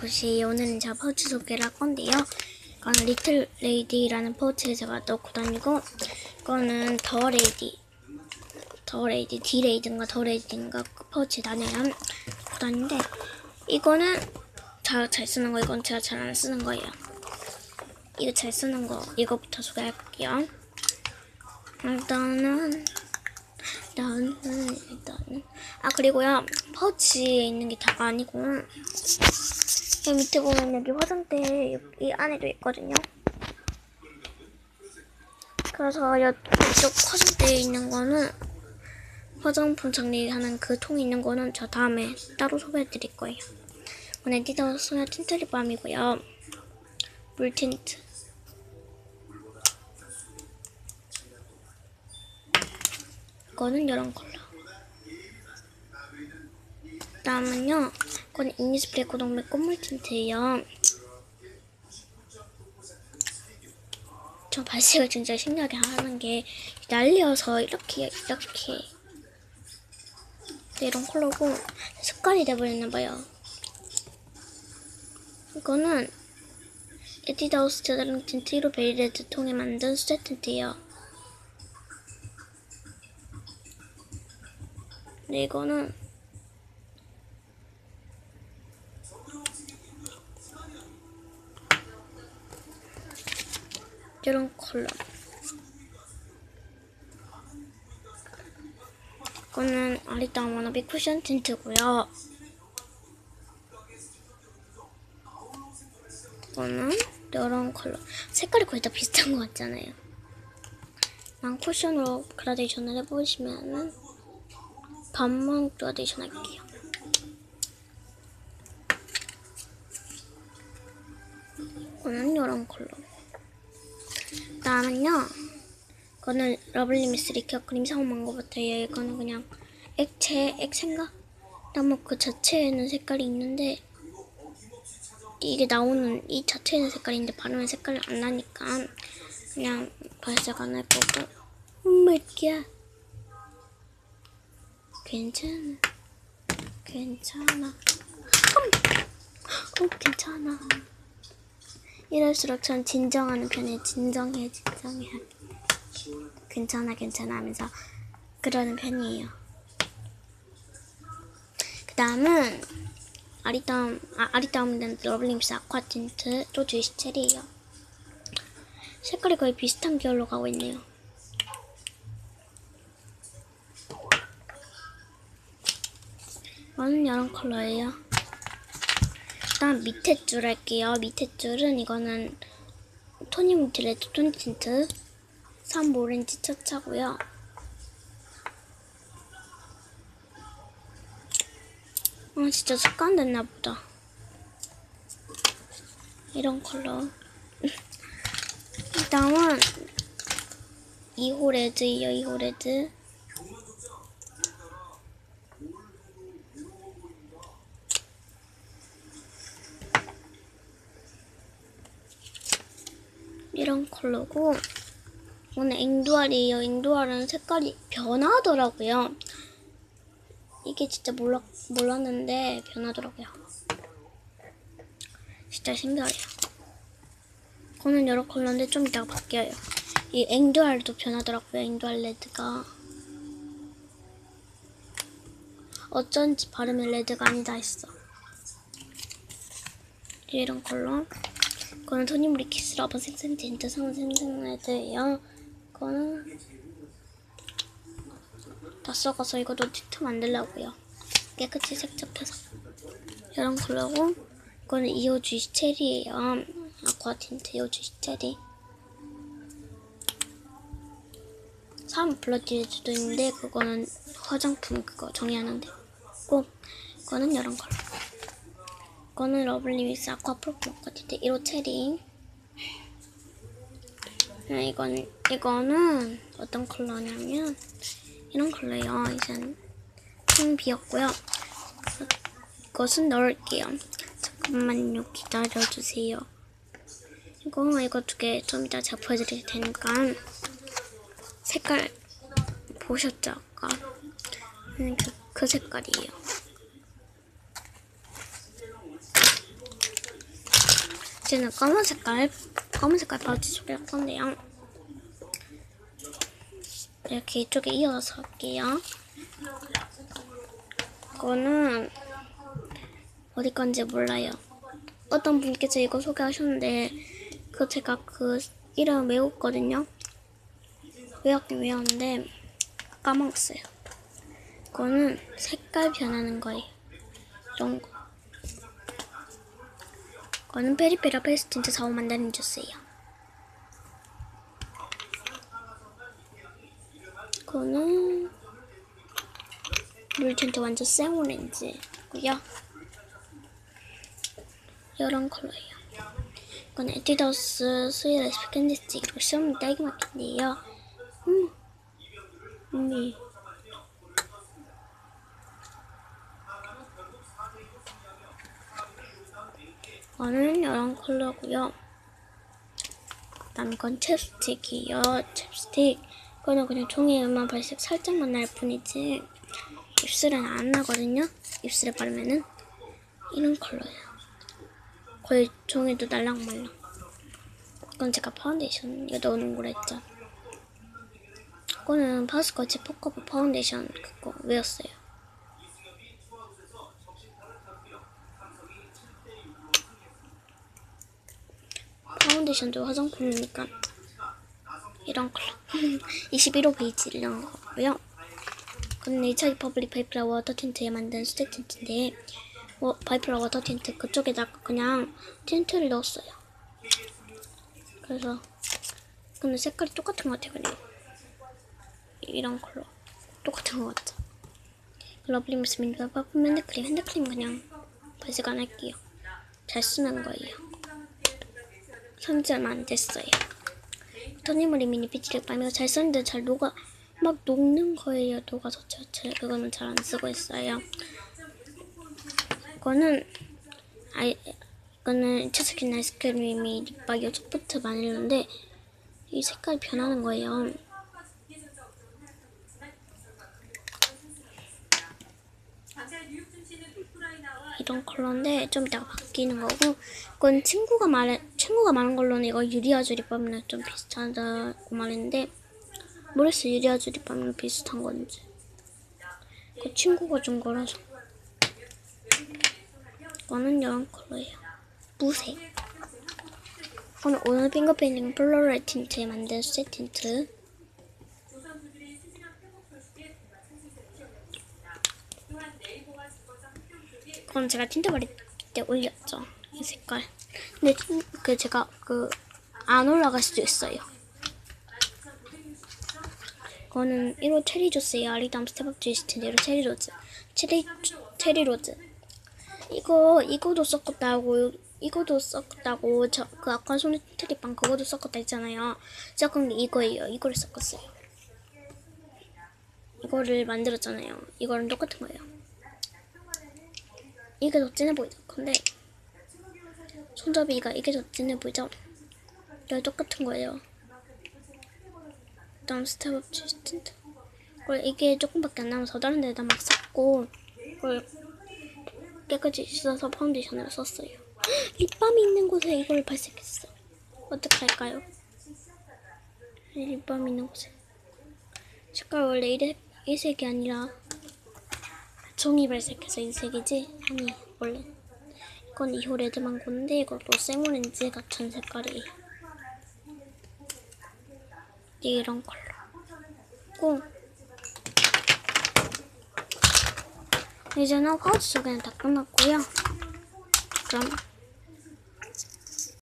혹시 오늘은 제가 파우치 소개를 할 건데요. 이거는 리틀 레이디라는 파우치를 제가 넣고 다니고 이거는 더 레이디 더 레이디 디 레이드인가 더 레이디인가 그 파우치 다녀요. 넣고 다니는데 이거는 잘, 잘 쓰는 거 이건 제가 잘 안 쓰는 거예요. 이거 잘 쓰는 거 이거부터 소개할게요. 일단은 일단은 일단은 아 그리고요 파우치에 있는 게 다가 아니고 여기 밑에 보면 여기 화장대 여기 안에도 있거든요. 그래서 이쪽 화장대에 있는 거는 화장품 정리하는 그 통에 있는 거는 저 다음에 따로 소개해 드릴 거예요. 오늘 디더 소녀 틴트 립밤이고요. 물 틴트. 이거는 이런 컬러. 다음은요, 이 건 이니스프레이 고동매 꽃물 틴트예요. 저 발색을 진짜 신기하게 하는 게 날려서 이렇게 이렇게 이런 컬러고 습관이 돼버렸나봐요. 이거는 에뛰드하우스 자다랑 틴트 1호 베리레드 통에 만든 수제 틴트예요. 근데 이거는 이런 컬러. 이거는 아리따운 워너비 쿠션 틴트고요. 이거는 이런 컬러. 색깔이 거의 다 비슷한 것 같잖아요. 난 쿠션으로 그라데이션을 해보시면은 반만 그라데이션 할게요. 이거는 이런 컬러. 다음은요. 이거는 러블리 미스 리큐어 크림 사용한 것같아요. 이거는 그냥 액체, 액체인가? 나무 그 자체에는 색깔이 있는데 이게 나오는 이 자체에는 색깔인데 바르면 색깔이 안 나니까 그냥 발색 안 할 거고. 엄마야. 괜찮아. 괜찮아. 어 괜찮아 이럴수록 전 진정하는 편이에요 진정해 진정해. 괜찮아 괜찮아 하면서 그러는 편이에요. 그 다음은 아리따움 아, 아리따움된 러블림스 아쿠아 틴트 또 체리예요. 색깔이 거의 비슷한 계열로 가고 있네요. 이거는 이런 컬러예요 일단 밑에 줄 할게요. 밑에 줄은 이거는 토니 뮤트 레드 토니 틴트. 3 오렌지 차차고요. 아 진짜 습관됐나 보다. 이런 컬러. 다음은 2호 레드예요 2호 레드 이런 컬러고 오늘 앵두알이에요. 앵두알은 색깔이 변하더라고요. 이게 진짜 몰라, 몰랐는데 변하더라고요. 진짜 신기해요. 이거는 여러 컬러인데 좀 이따가 바뀌어요. 이 앵두알도 변하더라고요. 앵두알 레드가. 어쩐지 바르면 레드가 아니다 했어. 이런 컬러. 이거는 토니모리 키스 러버 생생 틴트 상은 생생 레드예요. 이거는 다 썩어서 이것도 틴트 만들려고요. 깨끗이 세척해서 이런 컬러고 이거는 이오 주이시 체리예요. 아쿠아 틴트 이오 주이시 체리. 사람 블러디즈도 있는데 그거는 화장품 그거 정리하는데 꼭 이거는 이런 컬러. 이거는 러블리미스 아쿠아 아쿠아 틴트 1호 체리. 네, 이건, 이거는 어떤 컬러냐면, 이런 컬러예요. 이젠 좀 비었고요. 이것은 넣을게요. 잠깐만요. 기다려주세요. 이거, 이거 두 개 좀 이따 제가 보여드릴 테니까, 색깔 보셨죠? 아까? 그, 그 색깔이에요. 이제는 검은 색깔, 검은 색깔 파우치 소개할 건데요. 이렇게 이쪽에 이어서 할게요. 이거는 어디 건지 몰라요. 어떤 분께서 이거 소개하셨는데 그 제가 그 이름 외웠거든요. 외웠긴 외웠는데 까먹었어요. 이거는 색깔 변하는 거예요. 이런 거. 이거는 페리페라 페스틴트 사오 만다는 주스예요. 이거는 물 tin트 완전 생오렌지고요. 이런 컬러예요. 이건 에뛰더스 스위 레시피 캔디 스틱 시험 딸기 맛인데요. 음, 음. 이거는 이런 컬러고요. 그다음 이건 챕스틱이요. 챕스틱. 이거는 그냥 종이에만 발색 살짝만 날 뿐이지 입술은 안 나거든요. 입술에 바르면은 이런 컬러예요. 거의 종이도 날랑말랑. 이건 제가 파운데이션 이거 넣어놓은 거라 했죠. 이거는 파스코치 포커프 파운데이션 그거 외웠어요. 파운데이션도 화장품이니까 이런 컬러 21호 베이지 이런 거고요. 그건 네이처 리퍼블릭 바이프라 워터 틴트에 만든 수제 틴트인데 워, 바이프라 워터 틴트 그쪽에다가 그냥 틴트를 넣었어요. 그래서 근데 색깔이 똑같은 것 같아요. 그냥 이런 컬러 똑같은 것 같죠. 러블리 미스 민트 퍼퓸 핸드크림 핸드크림 그냥 발색 안 할게요. 잘 쓰는 거예요. 산지 얼마 안 됐어요. 토니모리 미니 피치력 밤이가 잘 쓰는데 잘 녹아 막 녹는 거예요. 녹아서 저, 저 그거는 잘 안 쓰고 있어요. 이거는 아이 이거는 치스킨 아이스크림이 립박이요 소프트 바닐라인데 이 색깔이 변하는 거예요. 이런 컬러인데 좀 이따가 바뀌는 거고 이건 친구가 말해 친구가 말한 걸로는 이거 유리아주 립밤이랑 좀 비슷하다고 말했는데 모르겠어? 유리아주 립밤이랑 비슷한 건지. 그 친구가 준 거라서. 이거는 이런 컬러예요. 무색. 이거는 오늘 핑거 페인팅 플로럴 틴트에 만든 수제 틴트. 그건 제가 틴트 바를 때 올렸죠. 이 색깔. 근데 틴- 그 제가 그 안 올라갈 수도 있어요. 이거는 1호 체리 주스예요. 아리담 스텝업 주이스트인데 1호 체리 로즈. 체리 체리 로즈. 이거 이거도 섞었다고 이거도 섞었다고 저 그 아까 손에 트리빵 그거도 섞었다 했잖아요. 섞은 게 이거예요. 이거를 섞었어요. 이거를 만들었잖아요. 이거랑 똑같은 거예요. 이게 더 진해 보이죠? 근데 손잡이가 이게 더 진해 보이죠? 이거 똑같은 거예요. 다음 스텝 업 치스틴트. 그걸 이게 조금밖에 안 남아서 다른 데다 막 섞고 그걸 깨끗이 씻어서 파운데이션을 썼어요. 립밤이 있는 곳에 이걸 발색했어. 어떻게 할까요? 이 립밤이 있는 곳에. 색깔 원래 이래, 이 색이 아니라 종이 발색해서 이 색이지? 아니 원래 이건 2호 레드망고인데 이것도 생오렌지 같은 색깔이에요. 이런 컬러고 이제는 파우치 소개는 다 끝났고요. 그럼